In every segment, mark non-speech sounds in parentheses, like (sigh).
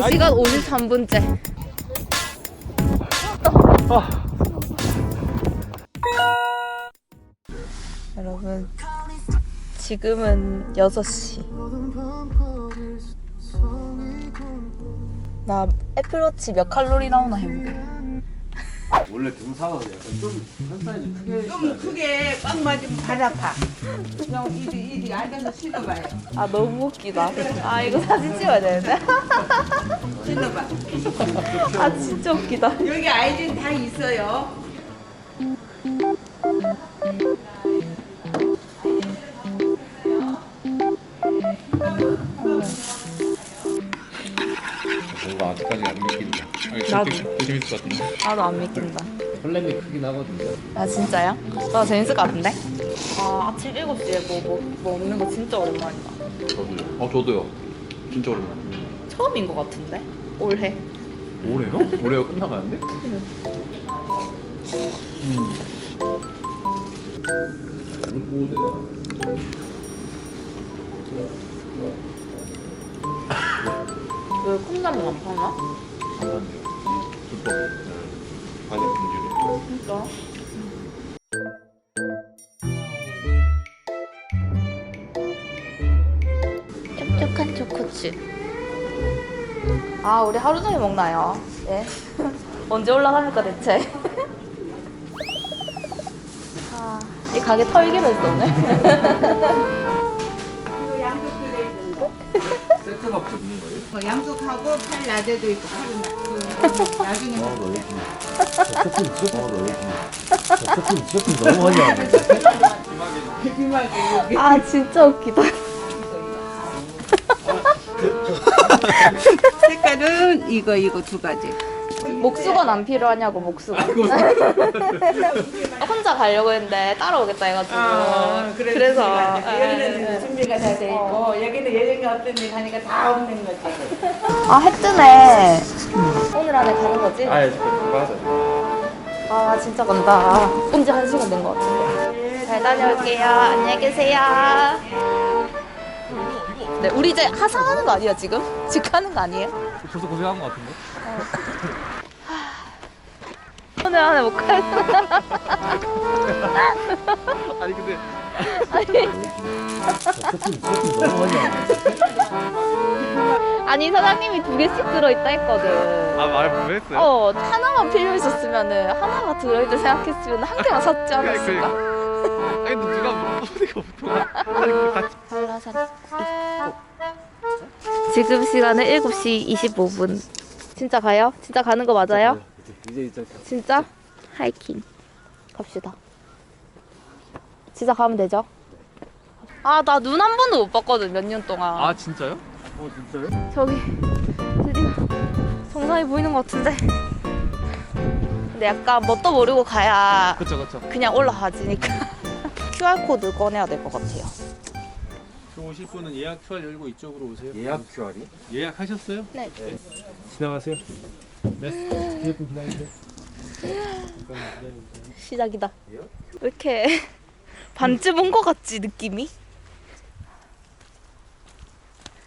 4시간 53분째. 여러분, 지금은 6시. 나 애플워치 몇 칼로리 나오나 해보게. 원래 등산은 약간 좀 한산이 크게 좀 크게 빵 맞으면 발 아파. 그냥 이리 이리 앉아서 신어봐요. 아, 너무 웃기다. 아, 이거 사진 찍어야 되는데. 신어봐. 아, 진짜 웃기다. 여기 아이들 다 있어요. 나도. 더 재밌을 것 같은데. 나도 안 믿긴다. 설렘이 크긴 하거든요. 아 진짜요? 나 재밌을 것 같은데? 아 아침 7시에 뭐, 뭐, 뭐 먹는 거 진짜 오랜만이다 저도요. 어 저도요. 진짜 오랜만. 처음인 것 같은데? 올해 올해요? 올해가 끝나가는데? 왜 콩나물 안 파나? 안 한대요. 불법. 반역 금지래. 진짜? 촉촉한 초코칩 아 우리 하루 종일 먹나요? 예 (laughs) 언제 올라갑니까 대체? (laughs) 아, 이 가게 털기로 했었네 (laughs) 세트가 붙는 거예요? 뭐 양쪽하고 팔 낮에도 있고 팔은 낮- 그 나중에 너 얘기. 어차피 무조건 너 얘기. 어차피 무조건 너무 하냐. 비마게 여기. 아 진짜 웃기다 색깔은 이거 이거 두 가지. 목수건 안 필요하냐고 목수건 (laughs) 혼자 가려고 했는데 따라오겠다 해가지고 아, 그래서, 그래서. 예, 여기는 예. 준비가 다 돼 있고 여기는 예정이 어떤 데 가니까 다 없는 거지. 아, 해 뜨네. 오늘 안에 가는 거지? 아, 맞아. 아, 진짜 간다. 온지 한 시간 된 것 같은데. 잘 다녀올게요. 안녕히 계세요. 네, 우리 이제 하산하는 거 아니야, 지금? 집 가는 거 아니에요? 벌써 고생한 것 같은데? 오늘 안에 못 가요. (laughs) 아니 근데 아니, 사장님이 두 개씩 들어있다 했거든. 아말 왜 했어요? 어, 하나만 필요 있었으면은, 하나가 들어있다 생각했으면 한 개만 샀지 않았을까? 아니 근데 누가 물어보니까 보통 아니 그 같이 한라산 입구 지금 시간은 7시 25분 진짜 가요? 진짜 가는 거 맞아요? 이제 이제 진짜? 하이킹 갑시다 진짜 가면 되죠? 아 나 눈 한 번도 못 봤거든 몇 년 동안 아 진짜요? 어 진짜요? 저기 드디어 정상이 보이는 것 같은데 근데 약간 뭣도 모르고 가야 그쵸 그쵸 그냥 올라가지니까 (laughs) QR코드 꺼내야 될 것 같아요 저 오실 분은 예약 QR 열고 이쪽으로 오세요. 예약 QR이? 예약하셨어요? 네 지나가세요. 시작이다. 왜 이렇게 (laughs) 반쯤 온 것 같지 느낌이?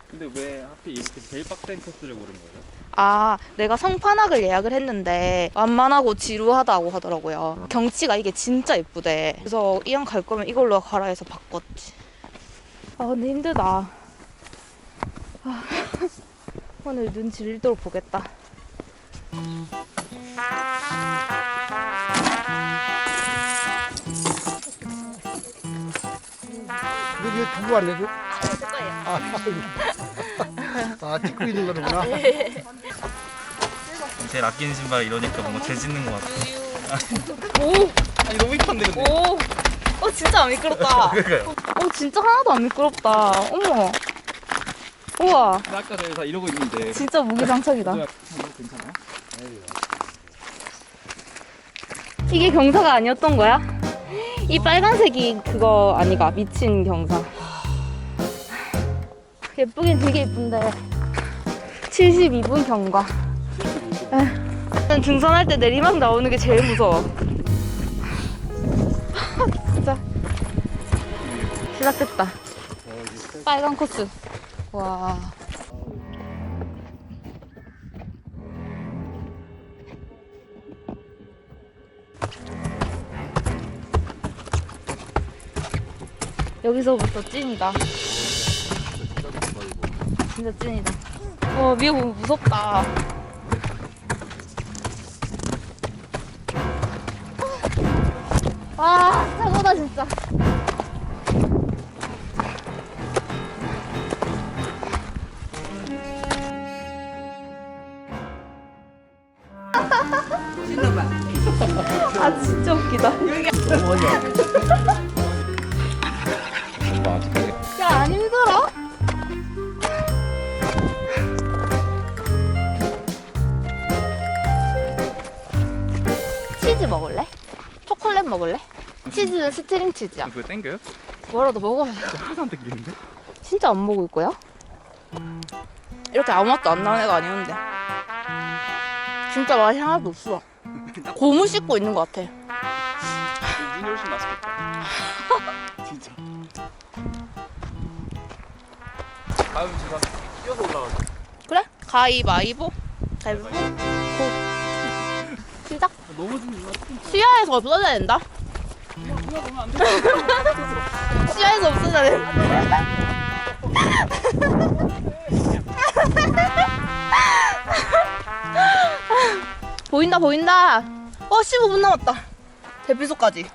근데 왜 하필 이렇게 제일 빡센 코스를 고른 거예요? 아 내가 성판악을 예약을 했는데 완만하고 지루하다고 하더라고요. 경치가 이게 진짜 예쁘대. 그래서 이왕 갈 거면 이걸로 가라 해서 바꿨지. 아 근데 힘들다. 아, (laughs) 오늘 눈 질리도록 보겠다. 근데 왜 두고 안 내줘? 될 거예요. 아, 찍고 있는 거구나. 제일 아끼는 신발 이러니까 뭔가 재 짓는 것 같아. 오! 아니 너무 힙한데 근데. 오! 어 진짜 안 미끄럽다. 그러니까요. 어 진짜 하나도 안 미끄럽다. 어머. 우와. 아까 전에 다 이러고 있는데. 진짜 무기장착이다. 괜찮아요? 이게 경사가 아니었던 거야? 이 빨간색이 그거 아니가 미친 경사. 예쁘긴 되게 예쁜데 72분 경과. 에휴. 등산할 때 내리막 나오는 게 제일 무서워. (laughs) 진짜 시작됐다. 빨간 코스. 와. 여기서부터 찐이다. 진짜 찐이다. 어, 위에 무섭다. 아, 최고다, 진짜. 치즈 먹을래? 초콜릿 먹을래? 치즈는 스트링 치즈야. 그거 땡겨요? 뭐라도 먹어야 항상 땡기는데? 진짜 안 먹을 거야? 이렇게 아무 맛도 안 나는 애가 아니었는데. 진짜 맛이 하나도 없어. 고무 씹고 있는 것 같아. 눈이 훨씬 맛있겠다. (laughs) 진짜. 다음 제가 뛰어서 올라가자. 그래? 가위바위보? 가위바위보? 넘어지는 거 시야에서 없어져야 된다. 시야에서 없어져야 된다. 보인다 보인다. 어 15분 남았다. 대피소까지.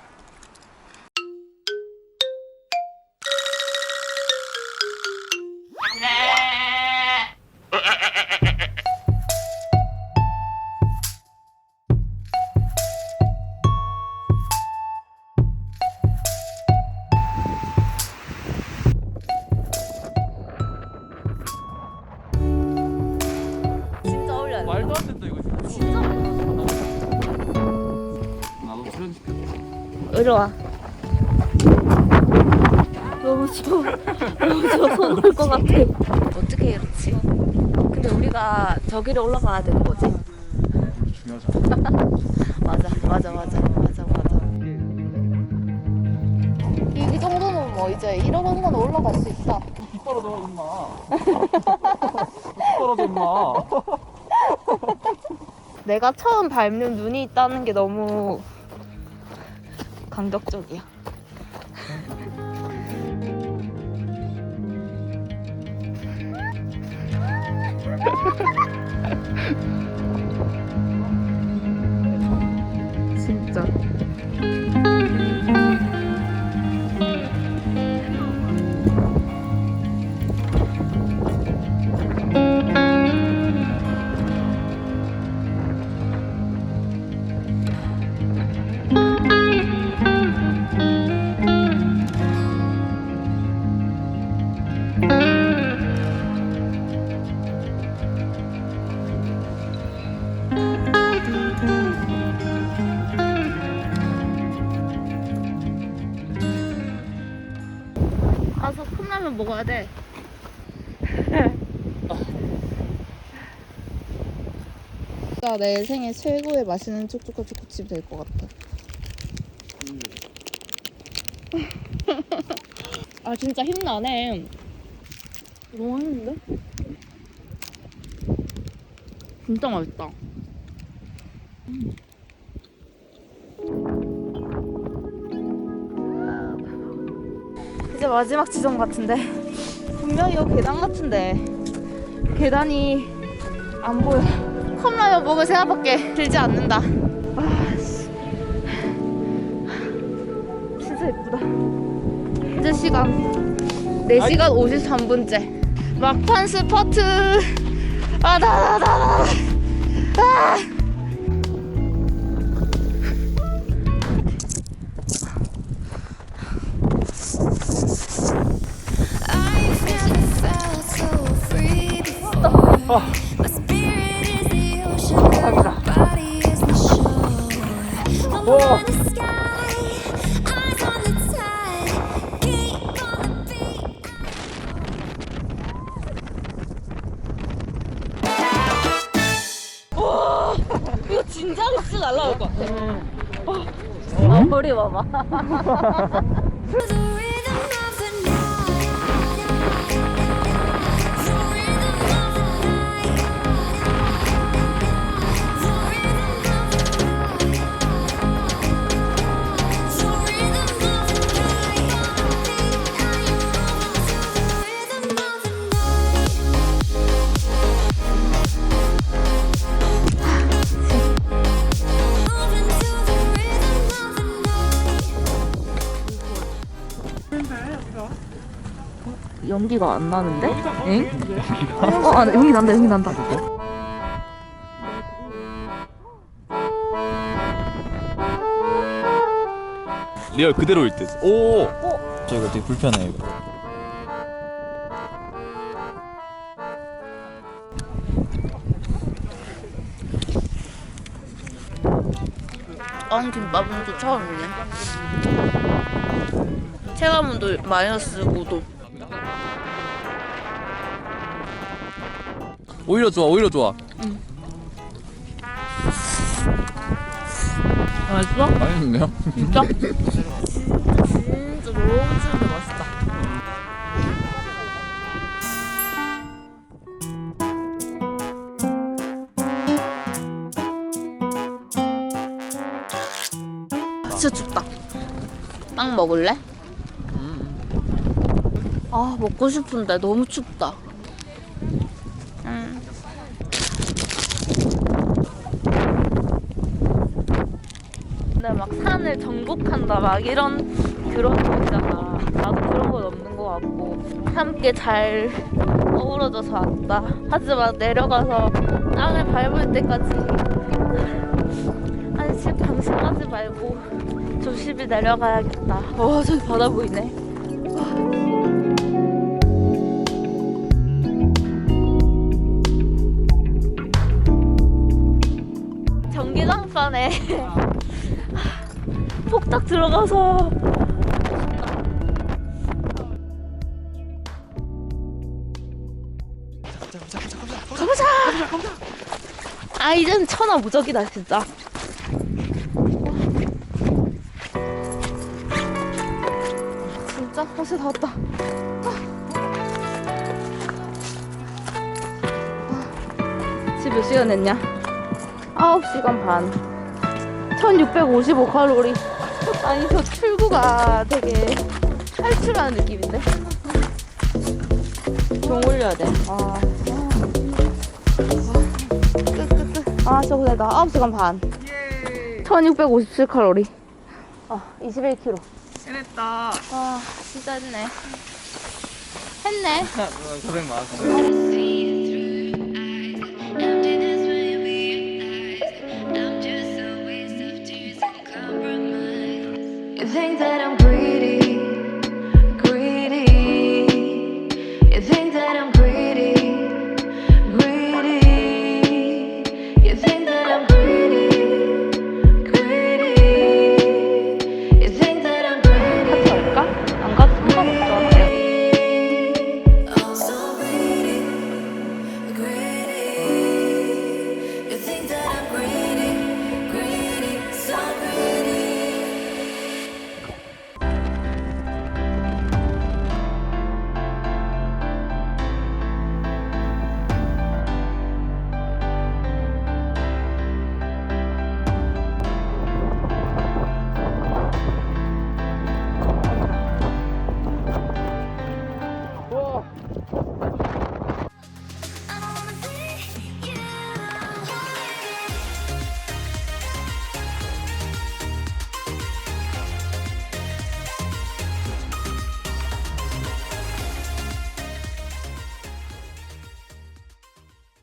이리 와. 너무 추워. 너무 추워. 손올 것 같아. 어떻게 이렇지? 근데 우리가 저기를 올라가야 되는 거지? 중요하잖아. 맞아, 맞아, 맞아, 맞아, 맞아. 이, 이 정도면 뭐 이제 이러는 건 올라갈 수 있어. 떨어져 임마. 떨어져 임마. 내가 처음 밟는 눈이 있다는 게 너무 감격적이야. 컵라면 먹어야 돼. 진짜 내 생애 최고의 맛있는 촉촉한 초코칩이 될것 같아. (laughs) 아 진짜 힘나네. 너무 맛있는데? 진짜 맛있다. 음. 이제 마지막 지점 같은데. 분명히 여기 계단 같은데. 계단이 안 보여. 컵라면 먹을 생각밖에 들지 않는다. 아, 씨. 진짜 예쁘다. 현재 시간. 4시간 53분째. 막판 스퍼트. 아다다다다 아. 이거 진짜로 진짜 날라올 것 같아. 어. 아, 머리 봐봐 (laughs) (laughs) 연기가 안 나는데? 엥? 어, 아, 연기 난다, 연기 난다. 리얼 그대로일 듯. 오. 저 이거 되게 불편해 이거. 아니 김밥은 또 처음이네. 체감온도 마이너스 5도. 오히려 좋아 오히려 좋아. 맛있어? 맛있는데요? 진짜? (laughs) 진짜 너무 추운데 맛있다. 진짜 춥다. 빵 먹을래? 아 먹고 싶은데 너무 춥다. 근데 막 산을 정복한다 막 이런 그런 거 있잖아. 나도 그런 건 없는 것 같고 함께 잘 어우러져서 왔다. 하지만 내려가서 땅을 밟을 때까지 한시 방심하지 말고 조심히 내려가야겠다. 와 저기 바다 보이네. 전기장판에 폭 딱 들어가서. 가보자! 가보자 아 이젠 천하 무적이다 진짜. 진짜 벌써 다 왔다. 지금 몇 시간 했냐? 9시간 반. 1655칼로리 아니 저 출구가 되게 탈출하는 느낌인데? 종 올려야 돼. 아. 끝끝끝. 아 저거 내가 9시간 반. 1657칼로리. 아 21kg 해냈다. 아 진짜 했네. 했네. (laughs) 고생 많았어. That I'm